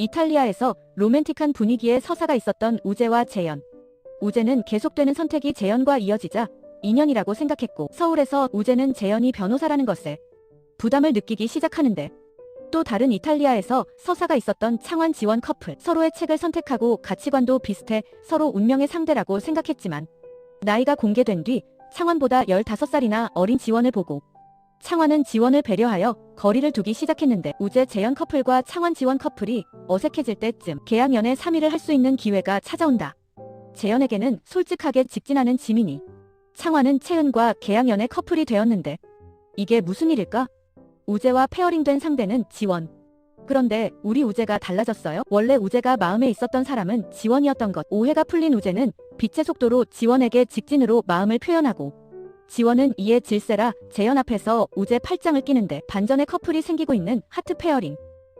이탈리아에서 로맨틱한 분위기의 서사가 있었던 우재와 재현. 우재는 계속되는 선택이 재현과 이어지자 인연이라고 생각했고 서울에서 우재는 재현이 변호사라는 것에 부담을 느끼기 시작하는데 또 다른 이탈리아에서 서사가 있었던 창원 지원 커플 서로의 책을 선택하고 가치관도 비슷해 서로 운명의 상대라고 생각했지만 나이가 공개된 뒤 창원보다 15살이나 어린 지원을 보고 창원은 지원을 배려하여 거리를 두기 시작했는데 우재 재현 커플과 창원 지원 커플이 어색해질 때쯤 계약 연애 3일을 할수 있는 기회가 찾아온다. 재현에게는 솔직하게 직진하는 지민이 창원은 채은과 계약 연애 커플이 되었는데 이게 무슨 일일까? 우재와 페어링된 상대는 지원. 그런데 우리 우재가 달라졌어요? 원래 우재가 마음에 있었던 사람은 지원이었던 것. 오해가 풀린 우재는 빛의 속도로 지원에게 직진으로 마음을 표현하고 지원은 이에 질세라 재현 앞에서 우재 팔짱을 끼는데 반전의 커플이 생기고 있는 하트 페어링.